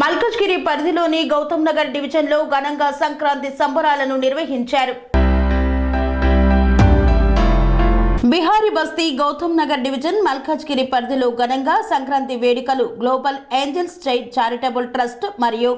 మల్కజ్గిరి పరిధిలోని గౌతమ్ నగర్ డివిజన్లో ఘనంగా సంక్రాంతి సంబరాలను నిర్వహించారు. బిహారీ బస్తీ గౌతమ్ నగర్ డివిజన్ మల్కాజ్గిరి పరిధిలో ఘనంగా సంక్రాంతి వేడుకలు global angels child charitable trust మరియు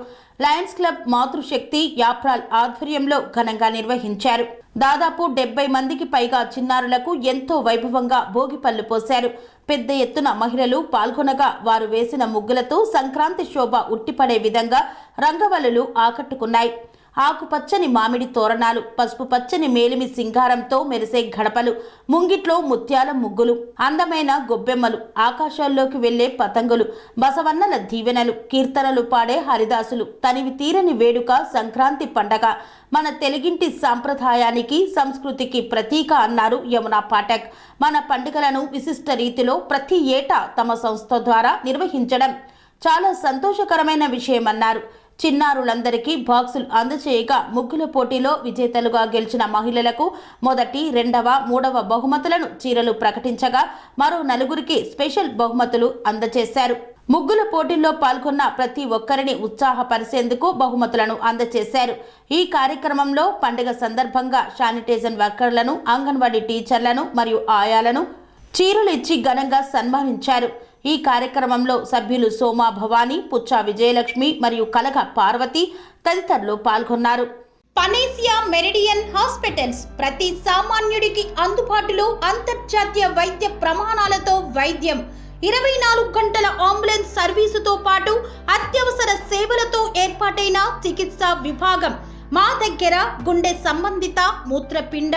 లయన్స్ క్లబ్ మాతృశక్తి యాప్రాల్ ఆధ్వర్యంలో ఘనంగా నిర్వహించారు. దాదాపు డెబ్బై మందికి పైగా చిన్నారులకు ఎంతో వైభవంగా భోగిపళ్ళు పోశారు. పెద్ద ఎత్తున మహిళలు పాల్గొనగా వారు వేసిన ముగ్గులతో సంక్రాంతి శోభ ఉట్టిపడే విధంగా రంగవల్లులు ఆకట్టుకున్నాయి. ఆకుపచ్చని మామిడి తోరణాలు పసుపు పచ్చని మేలిమి సింగారంతో మెరిసే గడపలు ముంగిట్లో ముత్యాల ముగ్గులు అందమైన గొబ్బెమ్మలు ఆకాశాల్లోకి వెళ్ళే పతంగులు బసవన్నల దీవెనలు కీర్తనలు పాడే హరిదాసులు తనివి తీరని వేడుక సంక్రాంతి పండగ మన తెలుగింటి సాంప్రదాయానికి సంస్కృతికి ప్రతీక అన్నారు యమునా పాఠక్. మన పండుగలను విశిష్ట రీతిలో ప్రతి ఏటా తమ సంస్థ ద్వారా నిర్వహించడం చాలా సంతోషకరమైన విషయమన్నారు. చిన్నారులందరికీ బాక్సులు అందజేయగా ముగ్గుల పోటీలో విజేతలుగా గెలిచిన మహిళలకు మొదటి రెండవ మూడవ బహుమతులను చీరలు ప్రకటించగా మరో నలుగురికి స్పెషల్ బహుమతులు అందజేశారు ముగ్గుల పోటీల్లో పాల్గొన్న ప్రతి ఒక్కరిని ఉత్సాహపరిచేందుకు బహుమతులను అందజేశారు ఈ కార్యక్రమంలో పండుగ సందర్భంగా శానిటైజర్ వర్కర్లను అంగన్వాడీ టీచర్లను మరియు ఆయాలను చీరలు ఇచ్చి ఘనంగా సన్మానించారు. ఈ కార్యక్రమంలో సభ్యులు సోమా భవానీ పుచ్చా విజయలక్ష్మి మరియు కలగ పార్వతి తదితరులు పాల్గొన్నారు. పనేసియా మెరిడియన్ హాస్పిటల్స్ ప్రతి సామాన్యుడికి అందుబాటులో అంతర్జాతీయ వైద్య ప్రమాణాలతో వైద్యం. ఇరవై నాలుగు గంటల అంబులెన్స్ సర్వీసుతో పాటు అత్యవసర సేవలతో ఏర్పాటైన చికిత్సా విభాగం. మా దగ్గర గుండె సంబంధిత మూత్రపిండ